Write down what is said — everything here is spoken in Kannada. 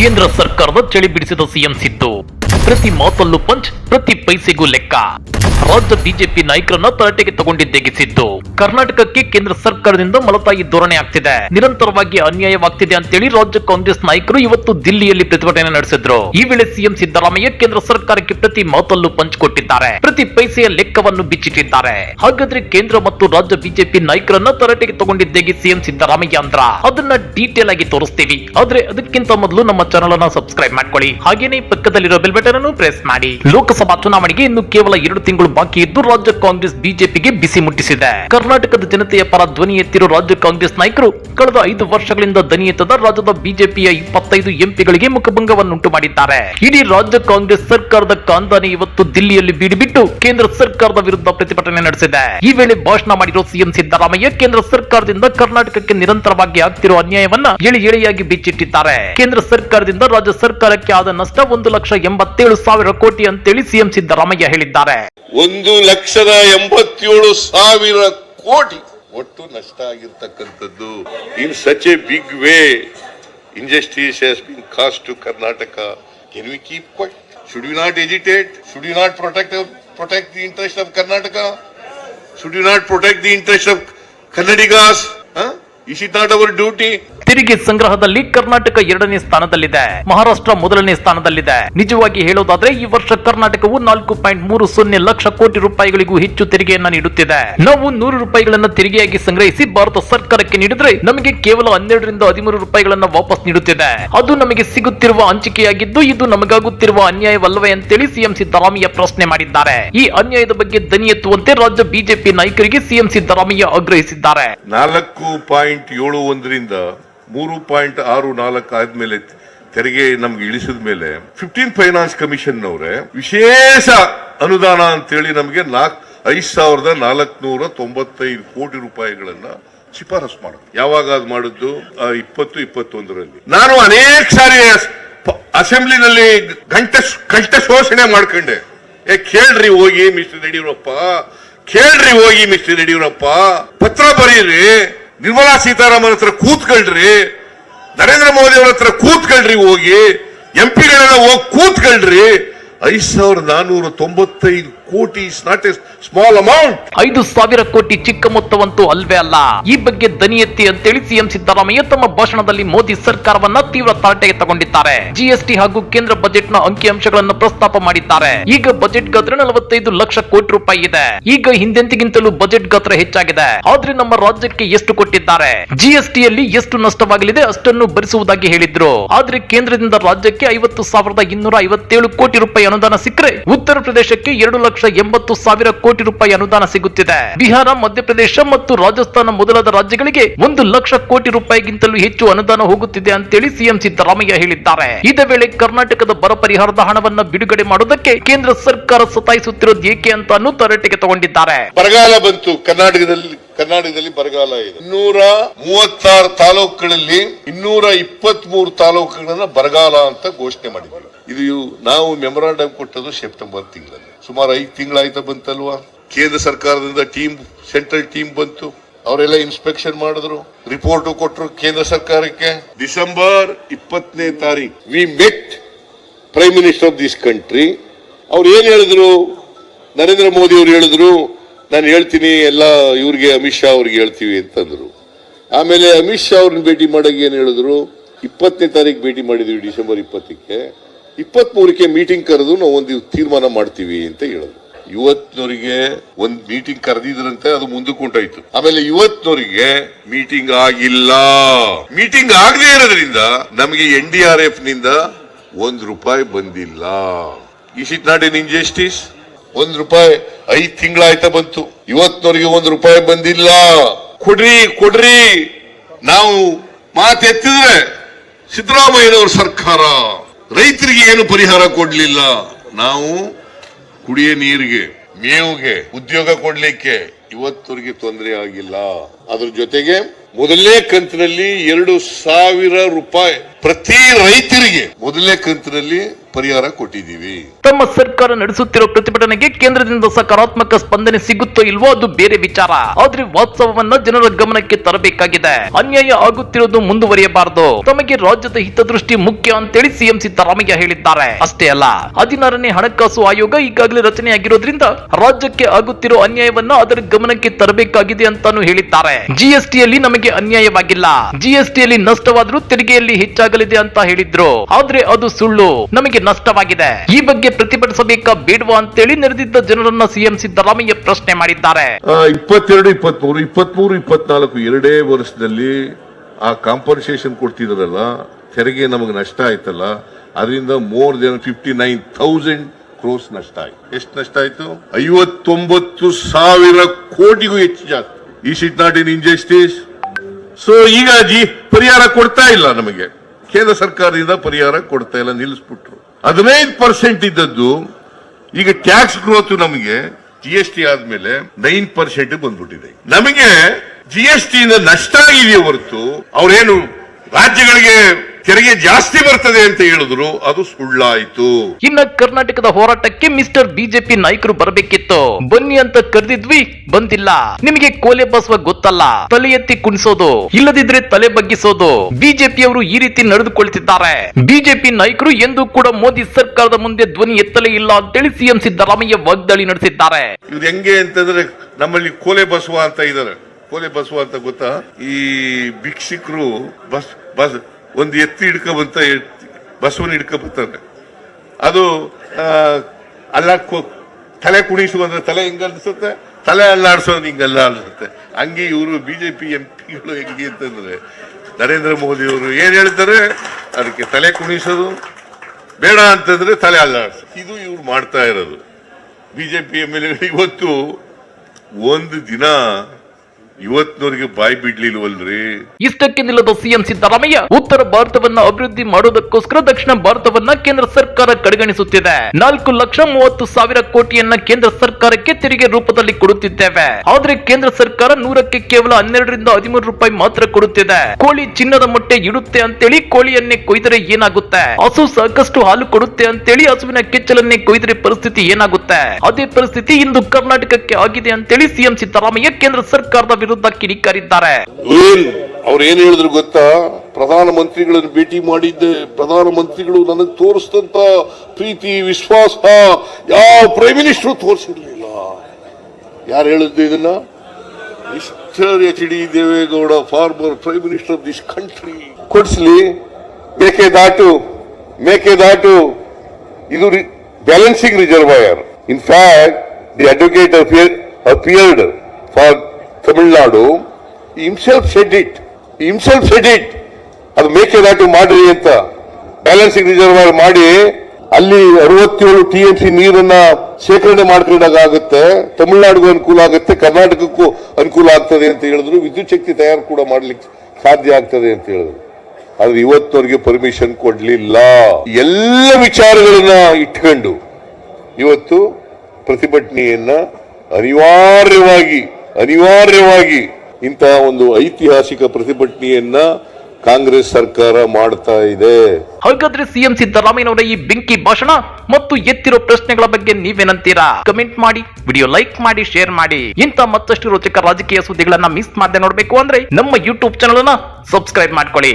ಕೇಂದ್ರ ಸರ್ಕಾರದ ಚಳಿ ಬಿಡಿಸಿದ ಸಿಎಂ ಸಿದ್ದು. ಪ್ರತಿ ಮಾತಲ್ಲೂ ಪಂಚ್, ಪ್ರತಿ ಪೈಸೆಗೂ ಲೆಕ್ಕ. ರಾಜ್ಯ ಬಿಜೆಪಿ ನಾಯಕರನ್ನ ತರಾಟೆಗೆ ತಗೊಂಡಿದ್ದೇಗಿಸಿದ್ದು. ಕರ್ನಾಟಕಕ್ಕೆ ಕೇಂದ್ರ ಸರ್ಕಾರದಿಂದ ಮಲತಾಯಿ ಧೋರಣೆ ಆಗ್ತಿದೆ. ನಿರಂತರವಾಗಿ ಅನ್ಯಾಯವಾಗ್ತಿದೆ ಅಂತೇಳಿ ರಾಜ್ಯ ಕಾಂಗ್ರೆಸ್ ನಾಯಕರು ಇವತ್ತು ದಿಲ್ಲಿಯಲ್ಲಿ ಪ್ರತಿಭಟನೆ ನಡೆಸಿದ್ರು. ಈ ವೇಳೆ ಸಿಎಂ ಸಿದ್ದರಾಮಯ್ಯ ಕೇಂದ್ರ ಸರ್ಕಾರಕ್ಕೆ ಪ್ರತಿ ಮಾತಲ್ಲೂ ಪಂಚ್ ಕೊಟ್ಟಿದ್ದಾರೆ. ಪ್ರತಿ ಪೈಸೆಯ ಲೆಕ್ಕವನ್ನು ಬಿಚ್ಚಿಟ್ಟಿದ್ದಾರೆ. ಹಾಗಾದ್ರೆ ಕೇಂದ್ರ ಮತ್ತು ರಾಜ್ಯ ಬಿಜೆಪಿ ನಾಯಕರನ್ನ ತರಾಟೆಗೆ ತಗೊಂಡಿದ್ದೇಗೆ ಸಿಎಂ ಸಿದ್ದರಾಮಯ್ಯ ಅಂದ್ರ? ಅದನ್ನ ಡೀಟೇಲ್ ಆಗಿ ತೋರಿಸ್ತೀವಿ. ಆದ್ರೆ ಅದಕ್ಕಿಂತ ಮೊದಲು ನಮ್ಮ ಚಾನಲ್ ಅನ್ನ ಸಬ್ಸ್ಕ್ರೈಬ್ ಮಾಡ್ಕೊಳ್ಳಿ. ಹಾಗೇನೆ ಪಕ್ಕದಲ್ಲಿರೋ ಬೆಲ್ ಅನ್ನು ಪ್ರೆಸ್ ಮಾಡಿ. ಲೋಕಸಭಾ ಚುನಾವಣೆಗೆ ಇನ್ನು ಕೇವಲ ಎರಡು ತಿಂಗಳು ಬಾಕಿ ಇದ್ದು ರಾಜ್ಯ ಕಾಂಗ್ರೆಸ್ ಬಿಜೆಪಿಗೆ ಬಿಸಿ ಮುಟ್ಟಿಸಿದೆ. ಕರ್ನಾಟಕದ ಜನತೆಯ ಪರ ಧ್ವನಿ ಎತ್ತಿರೋ ರಾಜ್ಯ ಕಾಂಗ್ರೆಸ್ ನಾಯಕರು ಕಳೆದ ಐದು ವರ್ಷಗಳಿಂದ ದನಿ ಎತ್ತದ ರಾಜ್ಯದ ಬಿಜೆಪಿಯ ಇಪ್ಪತ್ತೈದು ಎಂಪಿಗಳಿಗೆ ಮುಖಭಂಗವನ್ನುಂಟು ಮಾಡಿದ್ದಾರೆ. ಇಡೀ ರಾಜ್ಯ ಕಾಂಗ್ರೆಸ್ ಸರ್ಕಾರದ ಕಾಂದಾನೆ ಇವತ್ತು ದಿಲ್ಲಿಯಲ್ಲಿ ಬೀಡಿಬಿಟ್ಟು ಕೇಂದ್ರ ಸರ್ಕಾರದ ವಿರುದ್ಧ ಪ್ರತಿಭಟನೆ ನಡೆಸಿದೆ. ಈ ವೇಳೆ ಭಾಷಣ ಮಾಡಿರುವ ಸಿಎಂ ಸಿದ್ದರಾಮಯ್ಯ ಕೇಂದ್ರ ಸರ್ಕಾರದಿಂದ ಕರ್ನಾಟಕಕ್ಕೆ ನಿರಂತರವಾಗಿ ಆಗ್ತಿರುವ ಅನ್ಯಾಯವನ್ನ ಎಳೆ ಎಳೆಯಾಗಿ ಬಿಚ್ಚಿಟ್ಟಿದ್ದಾರೆ. ಕೇಂದ್ರ ಸರ್ಕಾರದಿಂದ ರಾಜ್ಯ ಸರ್ಕಾರಕ್ಕೆ ಆದ ನಷ್ಟ ಒಂದು ಲಕ್ಷ ಎಂಬತ್ತೇಳು ಸಾವಿರ ಕೋಟಿ ಅಂತೇಳಿ ಸಿಎಂ ಸಿದ್ದರಾಮಯ್ಯ ಹೇಳಿದ್ದಾರೆ. ಒಂದು ಲಕ್ಷದ ಎಂಬತ್ತೇಳು ಸಾವಿರ ಕೋಟಿ ಒಟ್ಟು ನಷ್ಟ ಆಗಿರ್ತಕ್ಕಂಥದ್ದು. In such a big way, industries has been cost to Karnataka. Can we keep quiet should you not agitate should you not protect protect the interest of Karnataka should you not protect the interest of Kannadigas is it not our duty ತೆರಿಗೆ ಸಂಗ್ರಹದಲ್ಲಿ ಕರ್ನಾಟಕ ಎರಡನೇ ಸ್ಥಾನದಲ್ಲಿದೆ. ಮಹಾರಾಷ್ಟ್ರ ಮೊದಲನೇ ಸ್ಥಾನದಲ್ಲಿದೆ. ನಿಜವಾಗಿ ಹೇಳೋದಾದ್ರೆ ಈ ವರ್ಷ ಕರ್ನಾಟಕವು ನಾಲ್ಕು ಪಾಯಿಂಟ್ ಮೂರು ಸೊನ್ನೆ ಲಕ್ಷ ಕೋಟಿ ರೂಪಾಯಿಗಳಿಗೂ ಹೆಚ್ಚು ತೆರಿಗೆಯನ್ನ ನೀಡುತ್ತಿದೆ. ನಾವು ನೂರು ರೂಪಾಯಿಗಳನ್ನ ತೆರಿಗೆಯಾಗಿ ಸಂಗ್ರಹಿಸಿ ಭಾರತ ಸರ್ಕಾರಕ್ಕೆ ನೀಡಿದ್ರೆ ನಮಗೆ ಕೇವಲ ಹನ್ನೆರಡರಿಂದ ಹದಿಮೂರು ರೂಪಾಯಿಗಳನ್ನ ವಾಪಸ್ ನೀಡುತ್ತಿದೆ. ಅದು ನಮಗೆ ಸಿಗುತ್ತಿರುವ ಹಂಚಿಕೆಯಾಗಿದ್ದು ಇದು ನಮಗಾಗುತ್ತಿರುವ ಅನ್ಯಾಯವಲ್ಲವೇ ಅಂತೇಳಿ ಸಿಎಂ ಸಿದ್ದರಾಮಯ್ಯ ಪ್ರಶ್ನೆ ಮಾಡಿದ್ದಾರೆ. ಈ ಅನ್ಯಾಯದ ಬಗ್ಗೆ ದನಿ ಎತ್ತುವಂತೆ ರಾಜ್ಯ ಬಿಜೆಪಿ ನಾಯಕರಿಗೆ ಸಿಎಂ ಸಿದ್ದರಾಮಯ್ಯ ಆಗ್ರಹಿಸಿದ್ದಾರೆ. ನಾಲ್ಕು ಪಾಯಿಂಟ್ ಏಳು ಒಂದರಿಂದ ಮೂರು ಪಾಯಿಂಟ್ ಆರು ನಾಲ್ಕು ಆದ್ಮೇಲೆ ತೆರಿಗೆ ನಮ್ಗೆ ಇಳಿಸಿದ ಮೇಲೆ ಫಿಫ್ಟೀನ್ ಫೈನಾನ್ಸ್ ಕಮಿಷನ್ ಅವರೇ ವಿಶೇಷ ಅನುದಾನ ಅಂತೇಳಿ ನಮಗೆ ನಾಲ್ಕು, ಐದ್ ಸಾವಿರದ ನಾಲ್ಕುನೂರ ತೊಂಬತ್ತೈದು ಕೋಟಿ ರೂಪಾಯಿಗಳನ್ನ ಶಿಫಾರಸ್ ಮಾಡೋದು ಯಾವಾಗ ಅದು ಮಾಡಿದ್ದು? ಇಪ್ಪತ್ತು, ಇಪ್ಪತ್ತೊಂದರಲ್ಲಿ. ನಾನು ಅನೇಕ ಸಾರಿ ಅಸೆಂಬ್ಲಿನಲ್ಲಿ ಗಂಟೆ ಕಂಠ ಶೋಷಣೆ ಮಾಡ್ಕೊಂಡೆ. ಏ, ಕೇಳ್ರಿ ಹೋಗಿ ಮಿಸ್ಟರ್ ಯಡಿಯೂರಪ್ಪ. ಕೇಳ್ರಿ ಹೋಗಿ ಮಿಸ್ಟರ್ ಯಡಿಯೂರಪ್ಪ. ಪತ್ರ ಬರೀರಿ. ನಿರ್ಮಲಾ ಸೀತಾರಾಮನ್ ಹತ್ರ ಕೂತ್ಕೊಳ್ರಿ, ನರೇಂದ್ರ ಮೋದಿ ಅವ್ರ ಹತ್ರ ಕೂತ್ಕೊಳ್ರಿ ಹೋಗಿ ಎಂ ಪಿಗಳೆಲ್ಲ ಹೋಗಿ ಕೂತ್ಕೊಳ್ರಿ. ಐದ್ ಸಾವಿರದ ನಾನೂರ ತೊಂಬತ್ತೈದು crore is not a small amount ಐದು ಸಾವಿರ ಕೋಟಿ ಚಿಕ್ಕ ಮೊತ್ತವಂತೂ ಅಲ್ವೇ ಅಲ್ಲ. ಈ ಬಗ್ಗೆ ದನಿ ಎತ್ತಿ ಅಂತೇಳಿ ಸಿಎಂ ಸಿದ್ದರಾಮಯ್ಯ ತಮ್ಮ ಭಾಷಣದಲ್ಲಿ ಮೋದಿ ಸರ್ಕಾರವನ್ನ ತೀವ್ರ ತಾಟೆಗೆ ತಗೊಂಡಿದ್ದಾರೆ. ಜಿಎಸ್ಟಿ ಹಾಗೂ ಕೇಂದ್ರ ಬಜೆಟ್ನ ಅಂಕಿಅಂಶಗಳನ್ನು ಪ್ರಸ್ತಾಪ ಮಾಡಿದ್ದಾರೆ. ಈಗ ಬಜೆಟ್ ಗಾತ್ರ ನಲವತ್ತೈದು ಲಕ್ಷ ಕೋಟಿ ರೂಪಾಯಿ ಇದೆ. ಈಗ ಹಿಂದೆಂದಿಗಿಂತಲೂ ಬಜೆಟ್ ಗಾತ್ರ ಹೆಚ್ಚಾಗಿದೆ. ಆದ್ರೆ ನಮ್ಮ ರಾಜ್ಯಕ್ಕೆ ಎಷ್ಟು ಕೊಟ್ಟಿದ್ದಾರೆ? ಜಿಎಸ್ಟಿಯಲ್ಲಿ ಎಷ್ಟು ನಷ್ಟವಾಗಲಿದೆ ಅಷ್ಟನ್ನು ಭರಿಸುವುದಾಗಿ ಹೇಳಿದ್ರು. ಆದ್ರೆ ಕೇಂದ್ರದಿಂದ ರಾಜ್ಯಕ್ಕೆ ಐವತ್ತು ಸಾವಿರದ ಇನ್ನೂರ ಐವತ್ತೇಳು ಕೋಟಿ ರೂಪಾಯಿ ಅನುದಾನ ಸಿಕ್ಕರೆ ಉತ್ತರ ಪ್ರದೇಶಕ್ಕೆ ಎರಡು ಲಕ್ಷ ಎಂಬತ್ತು ಸಾವಿರ ಕೋಟಿ ರೂಪಾಯಿ ಅನುದಾನ ಸಿಗುತ್ತಿದೆ. ಬಿಹಾರ, ಮಧ್ಯಪ್ರದೇಶ ಮತ್ತು ರಾಜಸ್ಥಾನ ಮೊದಲಾದ ರಾಜ್ಯಗಳಿಗೆ ಒಂದು ಲಕ್ಷ ಕೋಟಿ ರೂಪಾಯಿಗಿಂತಲೂ ಹೆಚ್ಚು ಅನುದಾನ ಹೋಗುತ್ತಿದೆ ಅಂತೇಳಿ ಸಿಎಂ ಸಿದ್ದರಾಮಯ್ಯ ಹೇಳಿದ್ದಾರೆ. ಇದೇ ವೇಳೆ ಕರ್ನಾಟಕದ ಬರ ಪರಿಹಾರದ ಹಣವನ್ನ ಬಿಡುಗಡೆ ಮಾಡುವುದಕ್ಕೆ ಕೇಂದ್ರ ಸರ್ಕಾರ ಸತಾಯಿಸುತ್ತಿರೋದು ಏಕೆ ಅಂತ ತರಾಟೆಗೆ ತಗೊಂಡಿದ್ದಾರೆ. ಬರಗಾಲ ಬಂತು. ಕರ್ನಾಟಕದಲ್ಲಿ ಕರ್ನಾಟಕದಲ್ಲಿ ಬರಗಾಲ ಇದೆ. ಇನ್ನೂರ ಮೂವತ್ತಾರು ತಾಲೂಕುಗಳಲ್ಲಿ ಇನ್ನೂರ ಇಪ್ಪತ್ತ್ ಮೂರು ತಾಲೂಕುಗಳನ್ನ ಬರಗಾಲ ಅಂತ ಘೋಷಣೆ ಮಾಡಿದ್ವಿ ಇದು ನಾವು ಮೆಮೊರಾಂಡಮ್ ಕೊಟ್ಟದ್ದು ಸೆಪ್ಟೆಂಬರ್ ತಿಂಗಳಲ್ಲಿ. ಸುಮಾರು ಐದು ತಿಂಗಳಾಯ್ತಾ ಬಂತಲ್ವಾ? ಕೇಂದ್ರ ಸರ್ಕಾರದಿಂದ ಟೀಮ್, ಸೆಂಟ್ರಲ್ ಟೀಮ್ ಬಂತು. ಅವರೆಲ್ಲ ಇನ್ಸ್ಪೆಕ್ಷನ್ ಮಾಡಿದ್ರು. ರಿಪೋರ್ಟ್ ಕೊಟ್ಟರು ಕೇಂದ್ರ ಸರ್ಕಾರಕ್ಕೆ. ಡಿಸೆಂಬರ್ ಇಪ್ಪತ್ತನೇ ತಾರೀಕು we met prime minister of this country ಅವ್ರು ಏನ್ ಹೇಳಿದ್ರು? ನರೇಂದ್ರ ಮೋದಿ ಅವರು ಹೇಳಿದ್ರು ನಾನು ಹೇಳ್ತೀನಿ, ಎಲ್ಲ ಇವ್ರಿಗೆ ಅಮಿತ್ ಶಾ ಅವ್ರಿಗೆ ಹೇಳ್ತೀವಿ ಅಂತಂದ್ರು. ಆಮೇಲೆ ಅಮಿತ್ ಶಾ ಅವ್ರನ್ನ ಭೇಟಿ ಮಾಡೋಕ್ಕೆ ಏನು ಹೇಳಿದ್ರು? ಇಪ್ಪತ್ತನೇ ತಾರೀಕು ಭೇಟಿ ಮಾಡಿದ್ವಿ ಡಿಸೆಂಬರ್ ಇಪ್ಪತ್ತಕ್ಕೆ. ಇಪ್ಪತ್ತ್ ಮೂರಕ್ಕೆ ಮೀಟಿಂಗ್ ಕರೆದು ನಾವು ಒಂದು ತೀರ್ಮಾನ ಮಾಡ್ತೀವಿ ಅಂತ ಹೇಳಿದ್ರು. ಇವತ್ತಿನವರಿಗೆ ಒಂದ್ ಮೀಟಿಂಗ್ ಕರೆದಿದ್ರಂತೆ, ಅದು ಮುಂದಕ್ಕೆ ಆಮೇಲೆ ಇವತ್ತಿನವರಿಗೆ ಮೀಟಿಂಗ್ ಆಗಿಲ್ಲ. ಮೀಟಿಂಗ್ ಆಗದೆ ಇರೋದ್ರಿಂದ ನಮಗೆ ಎನ್ ಡಿ ಆರ್ ಎಫ್ನಿಂದ ಒಂದ್ ರೂಪಾಯಿ ಬಂದಿಲ್ಲ. Is it not an injustice ಒಂದ್ ರೂಪಾಯಿ ಐದ್ ತಿಂಗಳಾಯ್ತಾ ಬಂತು. ಇವತ್ತಿನವರಿಗೆ ಒಂದ್ ರೂಪಾಯಿ ಬಂದಿಲ್ಲ. ಕೊಡ್ರಿ ಕೊಡ್ರಿ. ನಾವು ಮಾತೆತ್ತಿದ್ರೆ ಸಿದ್ದರಾಮಯ್ಯನವ್ರ ಸರ್ಕಾರ ರೈತರಿಗೆ ಏನು ಪರಿಹಾರ ಕೊಡ್ಲಿಲ್ಲ. ನಾವು ಕುಡಿಯ ನೀರಿಗೆ, ಮೇವುಗೆ ಉದ್ಯೋಗ ಕೊಡ್ಲಿಕ್ಕೆ ಇವತ್ತವರೆಗೆ ತೊಂದರೆ ಆಗಿಲ್ಲ. ಅದ್ರ ಜೊತೆಗೆ ಮೊದಲನೇ ಕಂತಿನಲ್ಲಿ ಎರಡು ಸಾವಿರ ರೂಪಾಯಿ ಪ್ರತಿ ರೈತರಿಗೆ ಮೊದಲನೇ ಕಂತಿನಲ್ಲಿ ಪರಿಹಾರ ಕೊಟ್ಟಿದ್ದೀವಿ. ತಮ್ಮ ಸರ್ಕಾರ ನಡೆಸುತ್ತಿರುವ ಪ್ರತಿಭಟನೆಗೆ ಕೇಂದ್ರದಿಂದ ಸಕಾರಾತ್ಮಕ ಸ್ಪಂದನೆ ಸಿಗುತ್ತೋ ಇಲ್ವೋ ಅದು ಬೇರೆ ವಿಚಾರ. ಆದ್ರೆ ವಾಸ್ತವವನ್ನ ಜನರ ಗಮನಕ್ಕೆ ತರಬೇಕಾಗಿದೆ. ಅನ್ಯಾಯ ಆಗುತ್ತಿರೋದು ಮುಂದುವರಿಯಬಾರದು. ತಮಗೆ ರಾಜ್ಯದ ಹಿತದೃಷ್ಟಿ ಮುಖ್ಯ ಅಂತೇಳಿ ಸಿಎಂ ಸಿದ್ದರಾಮಯ್ಯ ಹೇಳಿದ್ದಾರೆ. ಅಷ್ಟೇ ಅಲ್ಲ, ಹದಿನಾರನೇ ಹಣಕಾಸು ಆಯೋಗ ಈಗಾಗಲೇ ರಚನೆಯಾಗಿರೋದ್ರಿಂದ ರಾಜ್ಯಕ್ಕೆ ಆಗುತ್ತಿರೋ ಅನ್ಯಾಯವನ್ನ ಅದರ ಗಮನಕ್ಕೆ ತರಬೇಕಾಗಿದೆ ಅಂತಾನು ಹೇಳಿದ್ದಾರೆ. ಜಿಎಸ್ಟಿಯಲ್ಲಿ ನಮಗೆ ಅನ್ಯಾಯವಾಗಿಲ್ಲ. ಜಿಎಸ್ಟಿಯಲ್ಲಿ ನಷ್ಟವಾದರೂ ತೆರಿಗೆಯಲ್ಲಿ ಹೆಚ್ಚಾಗಲಿದೆ ಅಂತ ಹೇಳಿದ್ರು. ಆದ್ರೆ ಅದು ಸುಳ್ಳು. ನಮಗೆ ನಷ್ಟವಾಗಿದೆ. ಈ ಬಗ್ಗೆ ಪ್ರತಿಭಟಿಸಬೇಕಾ ಬೇಡವಾ ಅಂತೇಳಿ ನೆರೆದಿದ್ದ ಜನರನ್ನ ಸಿಎಂ ಸಿದ್ದರಾಮಯ್ಯ ಪ್ರಶ್ನೆ ಮಾಡಿದ್ದಾರೆ. ಇಪ್ಪತ್ತೆರಡು ಇಪ್ಪತ್ಮೂರು ಇಪ್ಪತ್ಮೂರು ಇಪ್ಪತ್ನಾಲ್ಕು ಎರಡೇ ವರ್ಷದಲ್ಲಿ ಆ ಕಾಂಪನ್ಸೇಷನ್ ಕೊಡ್ತಿದ್ರಲ್ಲ, ತೆರಿಗೆ ನಮಗೆ ನಷ್ಟ ಆಯ್ತಲ್ಲ, ಅದರಿಂದ more than fifty nine thousand crores ನಷ್ಟ ಆಯ್ತು. ಎಷ್ಟು ನಷ್ಟ ಆಯ್ತು? ಐವತ್ತೊಂಬತ್ತು ಸಾವಿರ ಕೋಟಿಗೂ ಹೆಚ್ಚು ಜಾಸ್ತಿ. ಈ it not in injustice so ಈಗ ಜಿ ಪರಿಹಾರ ಕೊಡ್ತಾ ಇಲ್ಲ ನಮಗೆ. ಕೇಂದ್ರ ಸರ್ಕಾರದಿಂದ ಪರಿಹಾರ ಕೊಡ್ತಾ ಇಲ್ಲ, ನಿಲ್ಲಿಸ್ಬಿಟ್ರು. ಹದಿನೈದು ಪರ್ಸೆಂಟ್ ಇದ್ದದ್ದು, ಈಗ ಟ್ಯಾಕ್ಸ್ ಗ್ರೋತ್ ನಮಗೆ ಜಿ ಎಸ್ ಟಿ ಆದ್ಮೇಲೆ ನೈನ್ ಪರ್ಸೆಂಟ್ ಬಂದ್ಬಿಟ್ಟಿದೆ. ನಮಗೆ ಜಿ ಎಸ್ ಟಿ ನಷ್ಟ ಆಗಿದೆಯೇ ಹೊರತು ಅವ್ರೇನು ರಾಜ್ಯಗಳಿಗೆ ತೆರಿಗೆ ಜಾಸ್ತಿ ಬರ್ತದೆ ಅಂತ ಹೇಳಿದ್ರು ಅದು ಸುಳ್ಳಾಯ್ತು. ಇನ್ನ ಕರ್ನಾಟಕದ ಹೋರಾಟಕ್ಕೆ ಮಿಸ್ಟರ್ ಬಿಜೆಪಿ ನಾಯಕರು ಬರಬೇಕಿತ್ತು. ಬನ್ನಿ ಅಂತ ಕರೆದಿದ್ವಿ ಬಂದಿಲ್ಲ. ನಿಮಗೆ ಕೋಲೆ ಬಸವ ಗೊತ್ತಲ್ಲ ತಲೆ ಎತ್ತಿ ಕುಣಿಸೋದು ಇಲ್ಲದಿದ್ರೆ ತಲೆ ಬಗ್ಗಿಸೋದು. ಬಿಜೆಪಿಯವರು ಈ ರೀತಿ ನಡೆದುಕೊಳ್ತಿದ್ದಾರೆ. ಬಿಜೆಪಿ ನಾಯಕರು ಎಂದು ಕೂಡ ಮೋದಿ ಸರ್ಕಾರದ ಮುಂದೆ ಧ್ವನಿ ಎತ್ತಲೇ ಇಲ್ಲ ಅಂತೇಳಿ ಸಿಎಂ ಸಿದ್ದರಾಮಯ್ಯ ವಾಗ್ದಾಳಿ ನಡೆಸಿದ್ದಾರೆ. ಇವ್ರು ಹೆಂಗೆ ಅಂತಂದ್ರೆ ನಮ್ಮಲ್ಲಿ ಕೋಲೆ ಬಸವ ಅಂತ ಇದಾರೆ. ಕೋಲೆ ಬಸವ ಅಂತ ಗೊತ್ತಾ? ಈ ಭಿಕ್ಷಿಕರು ಬಸ್ ಬಸ್ ಒಂದು ಎತ್ತಿ ಹಿಡ್ಕೊಂಬಂತ ಬಸವನ ಹಿಡ್ಕೊಂಬರ್ತಾರೆ ಅದು ಅಲ್ಲ ತಲೆ ಕುಣಿಸುವಂದ್ರೆ ತಲೆ ಹಿಂಗೆ ಅನ್ಸುತ್ತೆ? ತಲೆ ಅಲ್ಲಾಡ್ಸೋದು ಹಿಂಗಲ್ಲ ಅನ್ಸುತ್ತೆ. ಹಂಗೆ ಇವರು ಬಿಜೆಪಿ ಎಂ ಪಿಗಳು ಹೆಂಗೆ ಅಂತಂದ್ರೆ, ನರೇಂದ್ರ ಮೋದಿ ಅವರು ಏನ್ ಹೇಳ್ತಾರೆ? ಅದಕ್ಕೆ ತಲೆ ಕುಣಿಸೋದು ಬೇಡ ಅಂತಂದ್ರೆ ತಲೆ ಅಲ್ಲಾಡ್ಸೋದು. ಇದು ಇವ್ರು ಮಾಡ್ತಾ ಇರೋದು. ಬಿಜೆಪಿ ಎಂ ಎಲ್ ಇವತ್ತು ಒಂದು ದಿನ ಇವತ್ತಿನವರೆಗೆ ಬಾಯಿ ಬಿಡ್ಲಿಲ್ವಲ್ರಿ? ಇಷ್ಟಕ್ಕೆ ನಿಲ್ಲದ ಸಿಎಂ ಸಿದ್ದರಾಮಯ್ಯ ಉತ್ತರ ಭಾರತವನ್ನ ಅಭಿವೃದ್ಧಿ ಮಾಡೋದಕ್ಕೋಸ್ಕರ ದಕ್ಷಿಣ ಭಾರತವನ್ನ ಕೇಂದ್ರ ಸರ್ಕಾರ ಕಡೆಗಣಿಸುತ್ತಿದೆ. ನಾಲ್ಕು ಲಕ್ಷ ಮೂವತ್ತು ಸಾವಿರ ಕೋಟಿಯನ್ನ ಕೇಂದ್ರ ಸರ್ಕಾರಕ್ಕೆ ತೆರಿಗೆ ರೂಪದಲ್ಲಿ ಕೊಡುತ್ತಿದ್ದೇವೆ. ಆದ್ರೆ ಕೇಂದ್ರ ಸರ್ಕಾರ ನೂರಕ್ಕೆ ಕೇವಲ ಹನ್ನೆರಡರಿಂದ ಹದಿಮೂರು ರೂಪಾಯಿ ಮಾತ್ರ ಕೊಡುತ್ತಿದೆ. ಕೋಳಿ ಚಿನ್ನದ ಮೊಟ್ಟೆ ಇಡುತ್ತೆ ಅಂತೇಳಿ ಕೋಳಿಯನ್ನೇ ಕೊಯ್ದರೆ ಏನಾಗುತ್ತೆ? ಹಸು ಸಾಕಷ್ಟು ಹಾಲು ಕೊಡುತ್ತೆ ಅಂತೇಳಿ ಹಸುವಿನ ಕೆಚ್ಚಲನ್ನೇ ಕೊಯ್ದರೆ ಪರಿಸ್ಥಿತಿ ಏನಾಗುತ್ತೆ? ಅದೇ ಪರಿಸ್ಥಿತಿ ಇಂದು ಕರ್ನಾಟಕಕ್ಕೆ ಆಗಿದೆ ಅಂತೇಳಿ ಸಿಎಂ ಸಿದ್ದರಾಮಯ್ಯ ಕೇಂದ್ರ ಸರ್ಕಾರದ ವಿರುದ್ಧ ಕಿಡಿಕಾರಿದ್ದಾರೆ. ಅವ್ರು ಏನ್ ಹೇಳಿದ್ರು ಗೊತ್ತಾ? ಪ್ರಧಾನ ಮಂತ್ರಿಗಳನ್ನು ಭೇಟಿ ಮಾಡಿದ್ದೆ ಪ್ರಧಾನ ಮಂತ್ರಿಗಳು ನನಗೆ ತೋರಿಸಿದಂತ ಪ್ರೀತಿ, ವಿಶ್ವಾಸ ಯಾವ ಪ್ರೈಮ್ ಮಿನಿಸ್ಟರ್ ತೋರಿಸಿರ್ಲಿಲ್ಲ. ಯಾರು ಹೇಳಿದ್ದು ಇದನ್ನ? Mister H D Devegowda former prime minister of this country ಕೊಡ್ಸ್ಲಿ. Mekedatu ಇದು balancing reservoir in fact the advocate appeared for Tamil Nadu himself said it himself said it ಅದು ಮೇಕೆದಾಟು ಮಾಡ್ರಿ ಅಂತ ಬ್ಯಾಲೆನ್ಸಿಂಗ್ ರಿಸರ್ವ್ ಮಾಡಿ ಅಲ್ಲಿ ಅರವತ್ತೇಳು ಟಿ ಸಿ ನೀರನ್ನ ಶೇಖರಣೆ ಮಾಡ್ಕೊಂಡಾಗುತ್ತೆ ತಮಿಳುನಾಡಿಗೂ ಅನುಕೂಲ ಆಗುತ್ತೆ ಕರ್ನಾಟಕಕ್ಕೂ ಅನುಕೂಲ ಆಗ್ತದೆ ಅಂತ ಹೇಳಿದ್ರು ವಿದ್ಯುತ್ ಶಕ್ತಿ ತಯಾರು ಕೂಡ ಮಾಡ್ಲಿಕ್ಕೆ ಸಾಧ್ಯ ಆಗ್ತದೆ ಅಂತ ಹೇಳಿದ್ರು ಆದ್ರೆ ಇವತ್ತವರಿಗೆ ಪರ್ಮಿಷನ್ ಕೊಡ್ಲಿಲ್ಲ ಎಲ್ಲ ವಿಚಾರಗಳನ್ನ ಇಟ್ಕೊಂಡು ಇವತ್ತು ಪ್ರತಿಭಟನೆಯನ್ನ ಅನಿವಾರ್ಯವಾಗಿ ಅನಿವಾರ್ಯವಾಗಿ ಇಂತಹ ಒಂದು ಐತಿಹಾಸಿಕ ಪ್ರತಿಭಟನೆಯನ್ನ ಕಾಂಗ್ರೆಸ್ ಸರ್ಕಾರ ಮಾಡ್ತಾ ಇದೆ. ಹಾಗಾದ್ರೆ ಸಿಎಂ ಸಿದ್ದರಾಮಯ್ಯನವರ ಈ ಬೆಂಕಿ ಭಾಷಣ ಮತ್ತು ಎತ್ತಿರೋ ಪ್ರಶ್ನೆಗಳ ಬಗ್ಗೆ ನೀವೇನಂತೀರಾ? ಕಮೆಂಟ್ ಮಾಡಿ ವಿಡಿಯೋ ಲೈಕ್ ಮಾಡಿ ಶೇರ್ ಮಾಡಿ. ಇಂಥ ಮತ್ತಷ್ಟು ರೋಚಕ ರಾಜಕೀಯ ಸುದ್ದಿಗಳನ್ನ ಮಿಸ್ ಮಾಡದೆ ನೋಡ್ಬೇಕು ಅಂದ್ರೆ ನಮ್ಮ ಯೂಟ್ಯೂಬ್ ಚಾನಲ್ ಅನ್ನ ಸಬ್ಸ್ಕ್ರೈಬ್ ಮಾಡ್ಕೊಳ್ಳಿ.